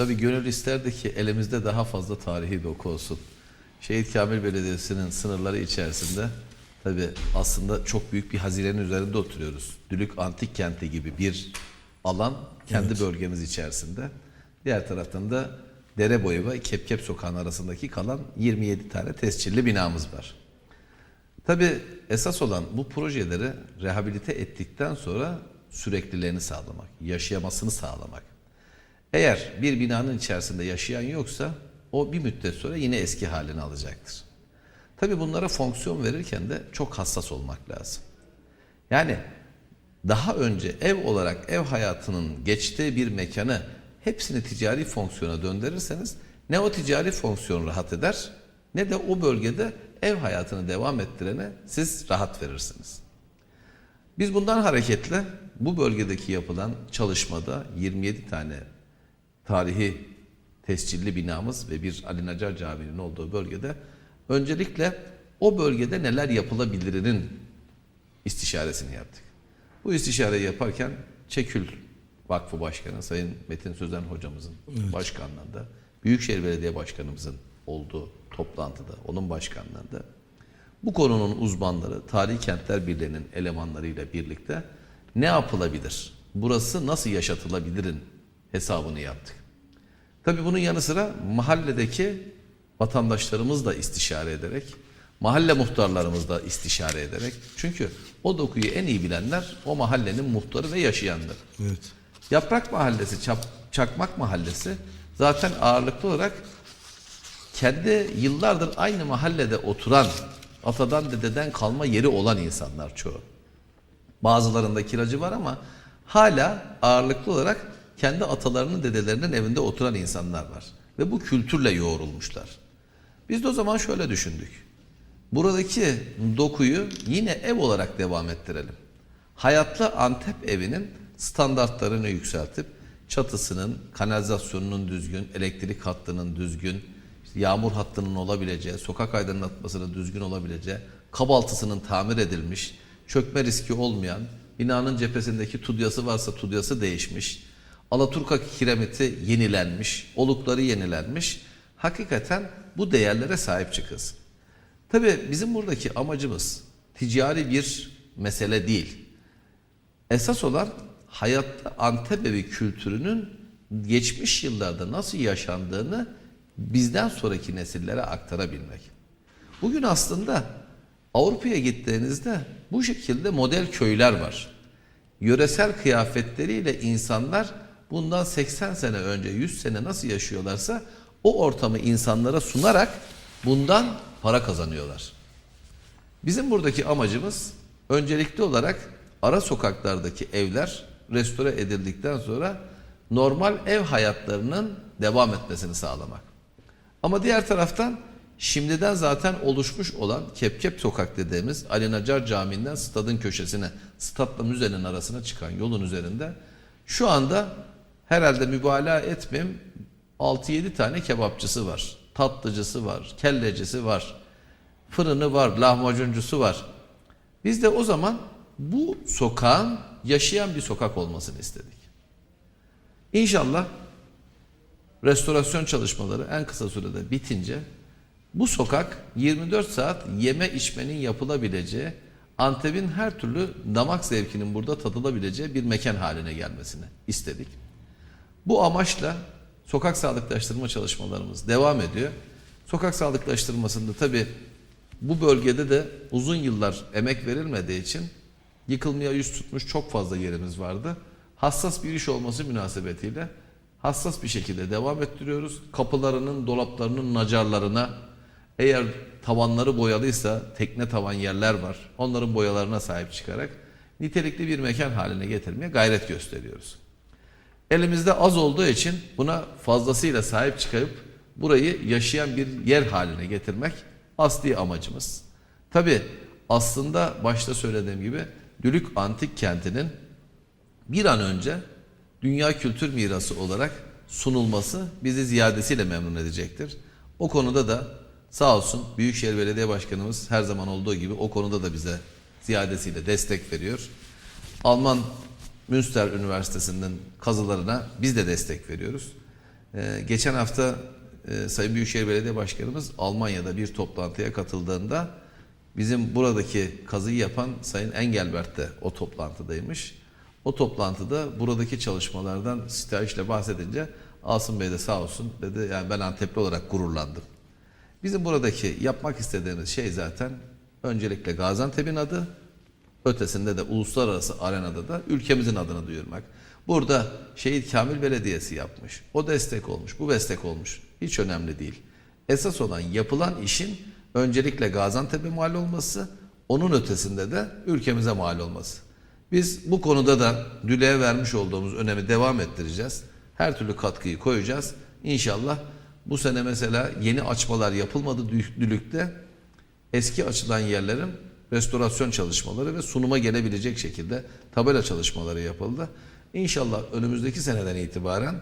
Tabii gönül isterdi ki elimizde daha fazla tarihi doku olsun. Şehit Kamil Belediyesi'nin sınırları içerisinde tabii aslında çok büyük bir hazinenin üzerinde oturuyoruz. Dülük Antik Kenti gibi bir alan kendi bölgemiz içerisinde. Diğer taraftan da Dere Boyu ve Kepkep Sokağı'nın arasındaki kalan 27 tane tescilli binamız var. Tabii esas olan bu projeleri rehabilite ettikten sonra sürekliliğini sağlamak, yaşayamasını sağlamak. Eğer bir binanın içerisinde yaşayan yoksa o bir müddet sonra yine eski halini alacaktır. Tabii bunlara fonksiyon verirken de çok hassas olmak lazım. Yani daha önce ev olarak ev hayatının geçtiği bir mekanı hepsini ticari fonksiyona döndürürseniz ne o ticari fonksiyon rahat eder ne de o bölgede ev hayatını devam ettirene siz rahat verirsiniz. Biz bundan hareketle bu bölgedeki yapılan çalışmada 27 tane tarihi tescilli binamız ve bir Ali Nacar Camii'nin olduğu bölgede öncelikle o bölgede neler yapılabilirinin istişaresini yaptık. Bu istişareyi yaparken Çekül Vakfı Başkanı Sayın Metin Sözen hocamızın başkanlığında, Büyükşehir Belediye Başkanımızın olduğu toplantıda, onun başkanlığında bu konunun uzmanları Tarihi Kentler Birliği'nin elemanlarıyla birlikte ne yapılabilir? Burası nasıl yaşatılabilirin hesabını yaptık. Tabii bunun yanı sıra mahalledeki vatandaşlarımız da istişare ederek, mahalle muhtarlarımız da istişare ederek, çünkü o dokuyu en iyi bilenler o mahallenin muhtarı ve yaşayanları. Evet. Yaprak Mahallesi, Çap- Çakmak Mahallesi zaten ağırlıklı olarak kendi yıllardır aynı mahallede oturan, atadan dededen kalma yeri olan insanlar çoğu. Bazılarında kiracı var ama hala ağırlıklı olarak kendi atalarının dedelerinin evinde oturan insanlar var. Ve bu kültürle yoğrulmuşlar. Biz de o zaman şöyle düşündük. Buradaki dokuyu yine ev olarak devam ettirelim. Hayatlı Antep evinin standartlarını yükseltip çatısının, kanalizasyonunun düzgün, elektrik hattının düzgün, yağmur hattının olabileceği, sokak aydınlatmasının düzgün olabileceği, kabaltısının tamir edilmiş, çökme riski olmayan, binanın cephesindeki tudyası varsa tudyası değişmiş, Alaturka kiremiti yenilenmiş, olukları yenilenmiş. Hakikaten bu değerlere sahip çıkılsın. Tabii bizim buradaki amacımız ticari bir mesele değil. Esas olan hayatta Antep evi kültürünün geçmiş yıllarda nasıl yaşandığını bizden sonraki nesillere aktarabilmek. Bugün aslında Avrupa'ya gittiğinizde bu şekilde model köyler var. Yöresel kıyafetleriyle insanlar bundan 80 sene önce 100 sene nasıl yaşıyorlarsa o ortamı insanlara sunarak bundan para kazanıyorlar. Bizim buradaki amacımız öncelikli olarak ara sokaklardaki evler restore edildikten sonra normal ev hayatlarının devam etmesini sağlamak. Ama diğer taraftan şimdiden zaten oluşmuş olan Kepkep Sokak dediğimiz Ali Nacar Camii'nden stadın köşesine, statla müzenin arasına çıkan yolun üzerinde şu anda herhalde mübalağa etmeyeyim 6-7 tane kebapçısı var, tatlıcısı var, kellecisi var, fırını var, lahmacuncusu var. Biz de o zaman bu sokağın yaşayan bir sokak olmasını istedik. İnşallah restorasyon çalışmaları en kısa sürede bitince bu sokak 24 saat yeme içmenin yapılabileceği, Antep'in her türlü damak zevkinin burada tadılabileceği bir mekan haline gelmesini istedik. Bu amaçla sokak sağlıklaştırma çalışmalarımız devam ediyor. Sokak sağlıklaştırmasında tabii bu bölgede de uzun yıllar emek verilmediği için yıkılmaya yüz tutmuş çok fazla yerimiz vardı. Hassas bir iş olması münasebetiyle hassas bir şekilde devam ettiriyoruz. Kapılarının, dolaplarının nacarlarına eğer tavanları boyalıysa tekne tavan yerler var. Onların boyalarına sahip çıkarak nitelikli bir mekan haline getirmeye gayret gösteriyoruz. Elimizde az olduğu için buna fazlasıyla sahip çıkıp burayı yaşayan bir yer haline getirmek asli amacımız. Tabi aslında başta söylediğim gibi Dülük Antik Kenti'nin bir an önce dünya kültür mirası olarak sunulması bizi ziyadesiyle memnun edecektir. O konuda da sağ olsun Büyükşehir Belediye Başkanımız her zaman olduğu gibi o konuda da bize ziyadesiyle destek veriyor. Alman Münster Üniversitesi'nin kazılarına biz de destek veriyoruz. Ee, geçen hafta e, Sayın Büyükşehir Belediye Başkanımız Almanya'da bir toplantıya katıldığında bizim buradaki kazıyı yapan Sayın Engelbert de o toplantıdaymış. O toplantıda buradaki çalışmalardan sitayişle bahsedince Asım Bey de sağ olsun dedi yani ben Antepli olarak gururlandım. Bizim buradaki yapmak istediğimiz şey zaten öncelikle Gaziantep'in adı, ötesinde de uluslararası arenada da ülkemizin adını duyurmak. Burada Şehit Kamil Belediyesi yapmış. O destek olmuş, bu destek olmuş. Hiç önemli değil. Esas olan yapılan işin öncelikle Gaziantep'e mal olması, onun ötesinde de ülkemize mal olması. Biz bu konuda da Düle'ye vermiş olduğumuz önemi devam ettireceğiz. Her türlü katkıyı koyacağız. İnşallah bu sene mesela yeni açmalar yapılmadı Dü- Dülük'te. Eski açılan yerlerin restorasyon çalışmaları ve sunuma gelebilecek şekilde tabela çalışmaları yapıldı. İnşallah önümüzdeki seneden itibaren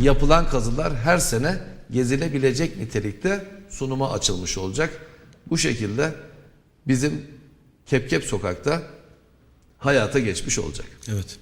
yapılan kazılar her sene gezilebilecek nitelikte sunuma açılmış olacak. Bu şekilde bizim Kepkep Sokak'ta hayata geçmiş olacak. Evet.